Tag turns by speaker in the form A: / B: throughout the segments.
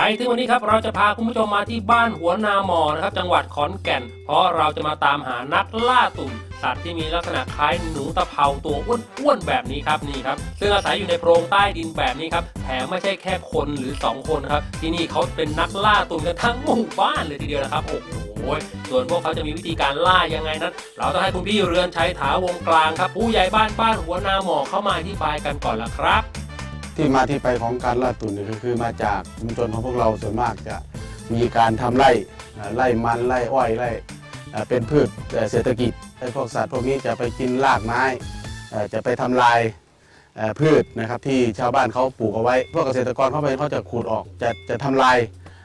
A: ไปถึงวันนี้ครับเราจะพาคุณผู้ชมมาที่บ้านหัวนาหมอนะครับ จังหวัดขอนแก่น เพราะเราจะมาตามหานักล่าตุ่นสัตว์ที่มีลักษณะคล้ายหนูตะเภาตัวอ้วนๆแบบนี้ครับนี่ครับซึ่งอาศัยอยู่ในโพรงใต้ดินแบบนี้ครับแถมไม่ใช่แค่คนหรือสองคนครับ ที่นี่เขาเป็นนักล่าตุ่นกันทั้งหมู่บ้านเลยทีเดียวนะครับโอ้โหส่วนพวกเขาจะมีวิธีการล่ายังไงนั้น เราต้องให้คุณพี่เรือนชัยถาวงกลางครับ ผู้ใหญ่บ้านบ้านหัวนาหมอเข้ามาอธิบายกันก่อนละครับ
B: ที่มาที่ไปของการล่าตุ่นเนี่ยก็คือมาจากชุมชนของพวกเราส่วนมากจะมีการทำไร่ไร่มันไร่อ้อยไร่เป็นพืชเศรษฐกิจไอ้พวกสัตว์พวกนี้จะไปกินรากไม้จะไปทำลายพืชนะครับที่ชาวบ้านเขาปลูกเอาไว้ พวกเกษตรกรเข้าไปเขาจะขูดออกจะจะทำลาย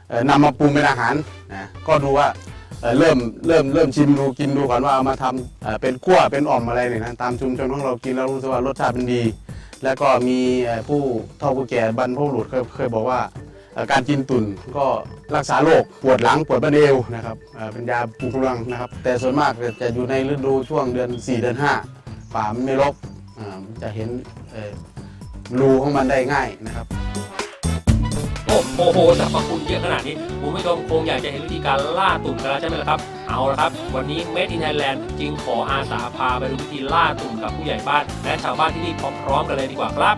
B: เอ่อนำมาปรุงเป็นอาหารนะก็ดูว่าเริ่มเริ่มเริ่มชิมดูกินดูก่อนว่าเอามาทำเป็นขั้วเป็นอ่อมอะไรเนี่ยนะตามชุมชนของเรากินแล้วรู้สึกว่ารสชาติมันดี แล้วก็มีผู้เฒ่าผู้แก่บรรพบุรุษเคยบอกว่าการกินตุ่นก็รักษาโรคปวดหลังปวดบั้นเอวนะครับเป็นยาปลุกกำลังนะครับ แต่ส่วนมากจะอยู่ในฤดูช่วงเดือน 4 เดือน 5 ป่ามันไม่รกจะเห็นรูของมันได้ง่ายนะครับ
A: โอ้โหสรรพคุณเยอะขนาดนี้คุณผู้ชมคงอยากจะเห็นวิธีการล่าตุ่นกันแล้วใช่ไหมล่ะครับ เอาละครับ วันนี้เมดินไทยแลนด์จึงขออาสาพาไปดูวิธีล่าตุ่นกับผู้ใหญ่บ้าน และชาวบ้านที่นี่พร้อมๆกันเลยดีกว่าครับ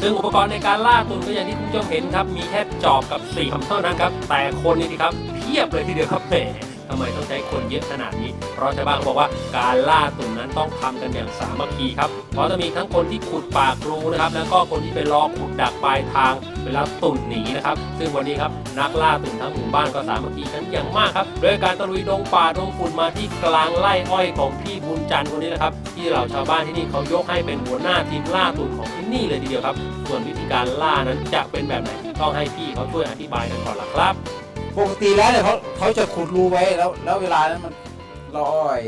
A: ซึ่งอุปกรณ์ในการล่าตุ่นก็อย่างที่คุณผู้ชมเห็นครับ มีแค่จอบกับสี่คำเท่านั้นครับ แต่คนนี่สิครับ เพียบเลยทีเดียวครับแหม ทำไมต้องใช้คนเยอะขนาดนี้ เพราะชาวบ้านเขาบอกว่าการล่าตุ่นนั้นต้องทำกันอย่างสามัคคีครับ เพราะจะมีทั้งคนที่ขุดปากรูนะครับ แล้วก็คนที่ไปรอขุดดักปลายทางเวลาตุ่นหนีนะครับ ซึ่งวันนี้ครับนักล่าตุ่นทั้งหมู่บ้านก็สามัคคีกันอย่างมากครับโดยการตะลุยดงป่าดงฝุ่นมาที่กลางไร่อ้อยของพี่บุญจันทร์คนนี้นะครับ ที่เหล่าชาวบ้านที่นี่เขายกให้เป็นหัวหน้าทีมล่าตุ่นของที่นี่เลยทีเดียวครับ ส่วนวิธีการล่านั้นจะเป็นแบบไหนต้องให้พี่เขาช่วยอธิบายกันก่อนละครับ
C: ปกติแล้วเนี่ยเขาเขาจะขุดรูไว้แล้ว แล้วเวลานั้นมันเราเอาไอ้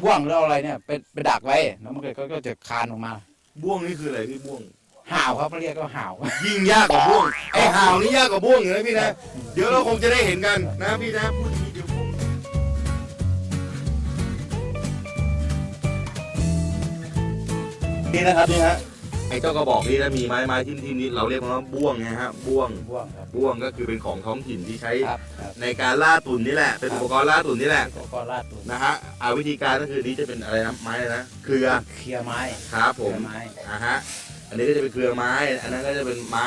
C: บ่วงหรือเอาอะไรเนี่ยไปไปดักไว้แล้วมันก็ก็จะคานออกมา
D: บ่วงนี่คืออะไรพี่บ่วง
C: ห่าวครับเขาเรียกก็ห่าว
D: ยิ่งยากกว่าบ่วงไอ้ห่าวนี่ยากกว่าบ่วงอยู่นะพี่นะ เดี๋ยวเราคงจะได้เห็นกันนะพี่นะพูดทีเดียวนี่นะครับนี่ฮะ ไอ้เจ้ากระบอกนี้นะมีไม้ไม้ทิ่มทิมๆนี้เราเรียกมันว่าบ่วงไงฮะบ่วง
C: บ่วงครับ
D: บ่วงก็คือเป็นของท้องถิ่นที่ใช้
C: ครับครับ
D: ในการล่าตุ่นนี่แหละ เป็นอุปกรณ์ล่าตุ่นนี่แหละ
C: ก็ก็ลาดตัว
D: นะฮะเอาวิธีการก็คือนี้จะเป็นอะไรนะไม้อะไรนะเครือ
C: เคลียร์ไม้
D: ครับผม
C: เคลียร์ไม้
D: อ่าฮะอันนี้ก็จะเป็นเครือไม้ อันนั้นก็จะเป็นไม้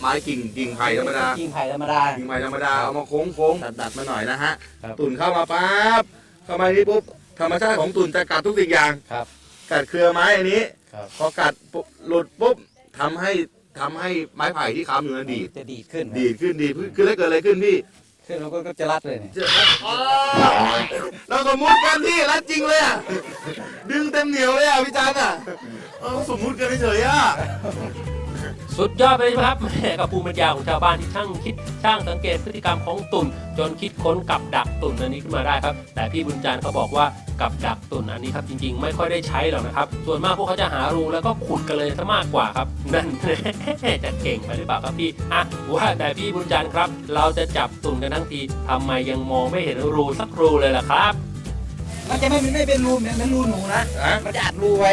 D: ไม้กิ่งกิ่งไผ่ธรรมดา
C: กิ่งไผ่ธรรมดา
D: กิ่งไผ่ธรรมดาเอามาโค้งโค้งตัดตัดมาหน่อยนะฮะ
C: ครับ
D: ตุ่นเข้ามาปั๊บเข้ามาที่ปุ๊บธรรมชาติของตุ่นจะกัดทุกสิ่งอย่าง
C: ครับ
D: กัดเครือไม้อันนี้
C: ครับ
D: พอกัดปุ๊บหลุดปุ๊บทำให้ทำให้ไม้ไผ่ที่ค้ำอยู่นั้นดีด
C: จะดีดขึ้น
D: ดีดขึ้นดีดขึ้นคือแล้วเกิดอะไรขึ้นพี่
C: ขึ้นแล้วก็ก็จะรัดเลยเนี่ย
D: เจออ๋อเราสมมุติกันพี่รัดจริงเลยอะดึงเต็มเหนียวเลยอะพี่จันอะเออสมมุติกันเฉยๆอะ
A: สุดยอดไปเลยครับแหม่กับภูมิปัญญาของชาวบ้านที่ช่างคิดช่างสังเกตพฤติกรรมของตุ่น จนคิดค้นกับดักตุ่นอันนี้ขึ้นมาได้ครับ แต่พี่บุญจันทร์เขาบอกว่ากับดักตุ่นอันนี้ครับจริง ๆ ไม่ค่อยได้ใช้หรอกนะครับ ส่วนมากพวกเขาจะหารูแล้วก็ขุดกันเลยซะมากกว่าครับ นั่นจะเก่งไปหรือเปล่าครับพี่อะว่าแต่พี่บุญจันทร์ครับ เราจะจับตุ่นกันทั้งทีทำไมยังมองไม่เห็นรูสักรูเลยล่ะครับ
C: มันจะไม่ไม่เป็นรูเหมือนเหมือนรูหนูนะ
D: ฮะ
C: มันจะอัดรูไว้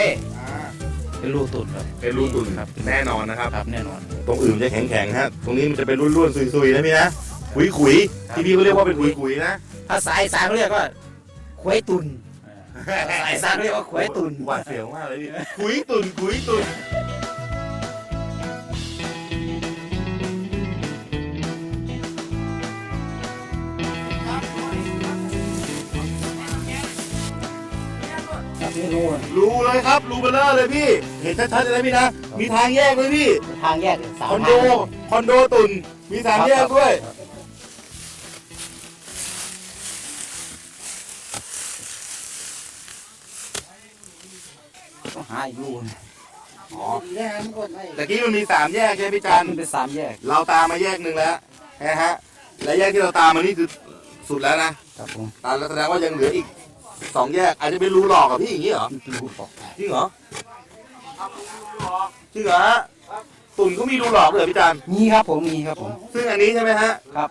C: เป็นรูตุ่นครับ
D: เป็นรูตุ่น
C: ครับ
D: แน่นอนนะครับ
C: ครับแน่นอน
D: ตรงอื่นมันจะแข็งๆฮะตรงนี้มันจะเป็นร่วนๆซุยๆนะพี่นะขุยๆที่พี่เขาเรียกว่าเป็นขุยๆนะ
C: ภาษาอีสานเขาเรียกว่าขวยตุนภาษาอีสานเขาเรียกว่าขวยตุน
D: หวาดเสียวมากเลยพี่ขุยตุ่นขุยตุ่น
C: นี่รูน
D: รูเลยครับรูเบลเลอร์เลยพี่ เห็นชัดๆเลยนะพี่นะ มีทางแยกเลยพี่
C: ทางแยกสาม
D: คอนโด
C: ทาง
D: คอนโดตุ่นมีทางแยกด้วย
C: ต้องหาอีกรูน
D: อ๋อ
C: แยกมันก็ไม่
D: ตะกี้มันมีสามแยกใช่ไหมพี่
C: จั
D: จั
C: น
D: น
C: เป็นสามแยก
D: เราตามมาแยกหนึ่งแล้วนะฮะ และแยกที่เราตามมานี่คือสุดแล้วนะ
C: ครับผม
D: ตามแล้วแสดงว่ายังเหลืออีก สองแยกอาจจะเป็นรูหลอกกับพี่อย่างนี้เหรอ
C: รูบอก
D: จริงเหรอจริงเหรอฮะตุ่นก็มีรูหลอกเลยเหรอพี่จัน
C: มีครับผมมีครับผม
D: ซึ่งอันนี้ใช่ไหมฮะ
C: ครับ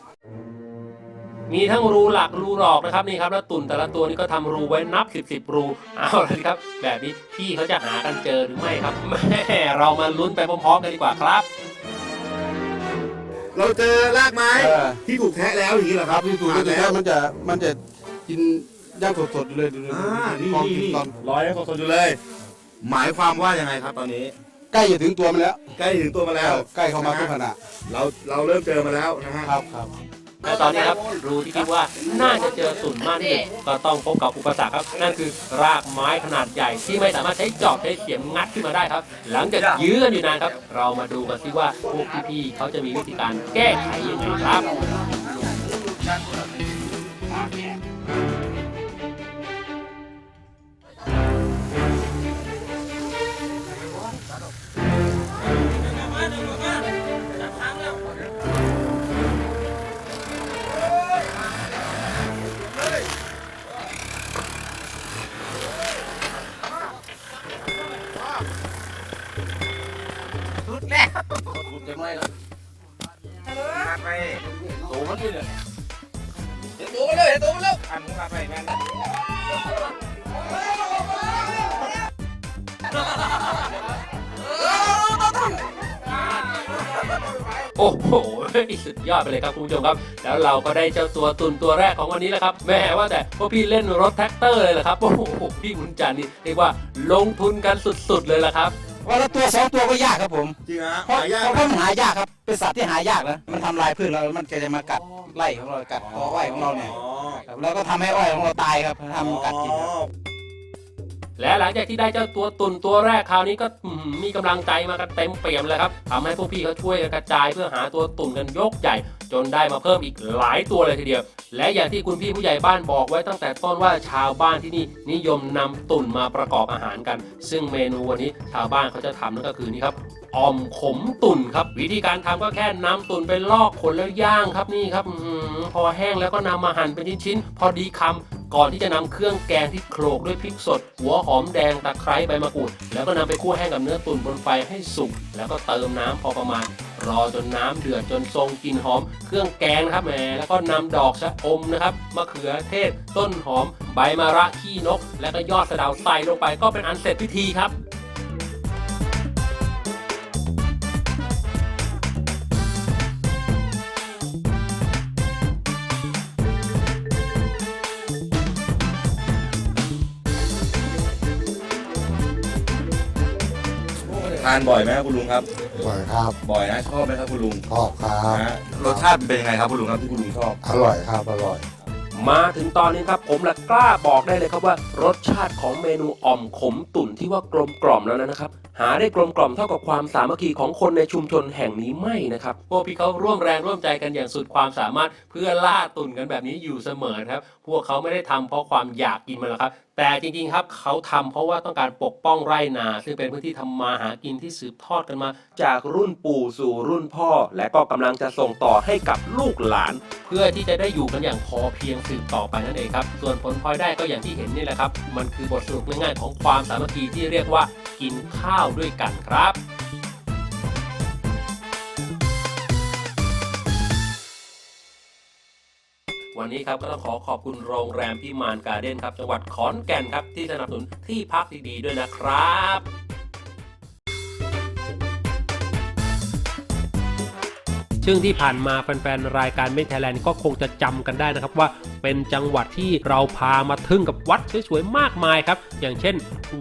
A: มีทั้งรูหลักรูหลอกนะครับนี่ครับแล้วตุ่นแต่ละตัวนี่ก็ทำรูไว้นับสิบสิบรูเอาเลยครับ แบบนี้พี่เขาจะหากันเจอหรือไม่ครับแม่เรามาลุ้นไปพร้อมๆกันดีกว่าครับ
D: เราเจอรากไม้
B: เออ
D: ที่ถูกแทะแล้วอย่างนี้เหรอ
B: ค
D: ค
B: รั
D: รั
B: บบที่ถูก
D: ผ่าน
B: ที่
D: แล้ว
B: มันจะมันจะกิน ย่างสดๆอยู่เลยดู
D: อ่านี่
B: กอง
D: นี่
B: กิน
D: นี่
B: ตอน
D: ลอยแล้วสดๆอยู่เลย หมายความว่ายังไงครับ ตอนนี้
B: ใกล้จะถึงตัวมันแล้ว
D: ใกล้ถึงตัวมาแล้ว
B: ใกล้เข้ามาทุกขณะ
D: เราเราเริ่มเจอมาแล้วนะฮะ
B: ครับครับ
A: และตอนนี้ครับรูที่คิดว่าน่าจะเจอตุ่นมากที่สุดก็ต้องพบกับอุปสรรคครับ นั่นคือรากไม้ขนาดใหญ่ที่ไม่สามารถใช้จอบใช้เสียมงัดขึ้นมาได้ครับ หลังจากยื้อกันอยู่นานครับ เรามาดูกันซิว่าพวกพี่ๆเขาจะมีวิธีการแก้ไขยังไงครับ
C: เห็น
D: ตัวม
C: ันเลยเห็นตัวมันเลย
D: อันนี้มาไปแม่
A: โอ้โหสุดยอดไปเลยครับคุณผู้ชมครับ แล้วเราก็ได้เจ้าตัวตุนตัวแรกของวันนี้แล้วครับแม่ว่าแต่พวกพี่เล่นรถแท็กเตอร์เลยเหรอครับโอ้โหพี่มุนจันนี่เรียกว่าลงทุนกันสุดๆเลยละครับ
C: วันละตัวสองตัวก็ยากครับผม
D: จริงฮะ
C: เพราะ
D: หายาก
C: เพ
D: ไหม
C: ราะมันหายากครับเป็นสัตว์ที่หายากนะมันทำลายพืชเราแล้วมันก็จะมากัดไร่ของเรากัดตออ้อยของเราเนี่ย
D: อ๋อ
C: ครับแล้วก็ทำให้อ้อยของเราตายครับทำให้มันกัดกินครับ
A: และหลังจากที่ได้เจ้าตัวตุนตัวแรกคราวนี้ก็อื้อหือ มีกำลังใจมากันเต็มเปี่ยมเลยครับทำให้พวกพี่เขาช่วยกันกระจายเพื่อหาตัวตุ่นกันยกใหญ่ จนได้มาเพิ่มอีกหลายตัวเลยทีเดียว และอย่างที่คุณพี่ผู้ใหญ่บ้านบอกไว้ตั้งแต่ต้นว่าชาวบ้านที่นี่นิยมนำตุ่นมาประกอบอาหารกัน ซึ่งเมนูวันนี้ชาวบ้านเขาจะทำนั่นก็คือนี่ครับอ่อมขมตุ่นครับ วิธีการทำก็แค่นำตุ่นไปลอกขนแล้วย่างครับนี่ครับอพอแห้งแล้วก็นำมาหั่นเป็นชิ้นๆพอดีคำ ก่อนที่จะนำเครื่องแกงที่โขลกด้วยพริกสด หัวหอมแดงตะไคร้ใบมะกรูด แล้วก็นำไปคั่วแห้งกับเนื้อตุ๋นบนไฟให้สุก แล้วก็เติมน้ำพอประมาณ รอจนน้ำเดือดจนทรงกลิ่นหอม เครื่องแกงนะครับแหมแล้วก็นำดอกชะอมนะครับมะเขือเทศ ต้นหอม ใบมะระขี้นก และก็ยอดสะเดาใส่ลงไปก็เป็นอันเสร็จพิธีครับา
D: นบ่อยไหมครับคุณลุงครับ
E: บ่อยครับ
D: บ่อยนะชอบไหมครับคุณลุง
E: ชอบครับ
D: นะฮะรสชาติเป็นยังไงครับคุณลุงครับที่คุณลุงชอบ
E: อร่อยครับอร่อย
A: มาถึงตอนนี้ครับผมละกล้าบอกได้เลยครับว่า รสชาติของเมนูอ่อมขมตุ๋นที่ว่ากลมกล่อมแล้วนะครับหาได้กลมกล่อมเท่ากับความสามัคคีของคนในชุมชนแห่งนี้ไม่นะครับพวกพี่เขาร่วมแรงร่วมใจกันอย่างสุดความสามารถเพื่อล่าตุ่นกันแบบนี้อยู่เสมอครับ พวกเขาไม่ได้ทำเพราะความอยากกินมันหรอกครับแต่จริงๆ ครับเขาทำเพราะว่าต้องการปกป้องไร่นา ซึ่งเป็นพื้นที่ทำมาหากินที่สืบทอดกันมา จากรุ่นปู่สู่รุ่นพ่อ และก็กำลังจะส่งต่อให้กับลูกหลาน เพื่อที่จะได้อยู่กันอย่างพอเพียงสืบต่อไปนั่นเองครับ ส่วนผลพลอยได้ก็อย่างที่เห็นนี่แหละครับ มันคือบทสรุปง่ายๆของความสามัคคีที่เรียกว่ากินข้าวด้วยกันครับวันนี้ครับก็ต้องขอขอบคุณโรงแรมพิมานการ์เด้นครับจังหวัดขอนแก่นครับที่สนับสนุนที่พักดีๆด้วยนะครับ ซึ่งที่ผ่านมาแฟนๆรายการเมทไทยแลนด์ก็คงจะจำกันได้นะครับว่าเป็นจังหวัดที่เราพามาทึ่งกับวัดสวยๆมากมายครับ อย่างเช่น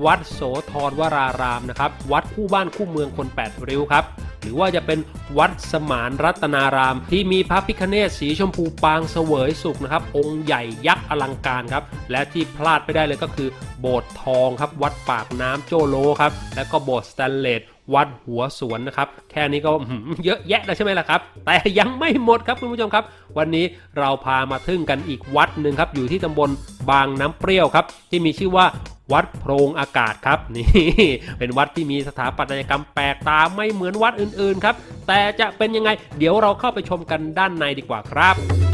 A: วัดโสธรวรารามนะครับวัดคู่บ้านคู่เมืองคนแปดริ้วครับหรือว่าจะเป็นวัดสมานรัตนาราม ที่มีพระพิคเนศสีชมพูปางเสวยสุขนะครับ องค์ใหญ่ยักษ์อลังการครับ และที่พลาดไม่ได้เลยก็คือ โบสถ์ทองครับ วัดปากน้ำโจโลครับ และก็โบสถ์สแตนเลส วัดหัวสวนนะครับ แค่นี้ก็เยอะแยะแล้วใช่ไหมล่ะครับ แต่ยังไม่หมดครับคุณผู้ชมครับ วันนี้เราพามาทึ่งกันอีกวัดหนึ่งครับ อยู่ที่ตำบลบางน้ำเปรี้ยวครับ ที่มีชื่อว่าวัดโพรงอากาศครับนี่เป็นวัดที่มีสถาปัตยกรรมแปลกตาไม่เหมือนวัดอื่นๆครับ แต่จะเป็นยังไง เดี๋ยวเราเข้าไปชมกันด้านในดีกว่าครับ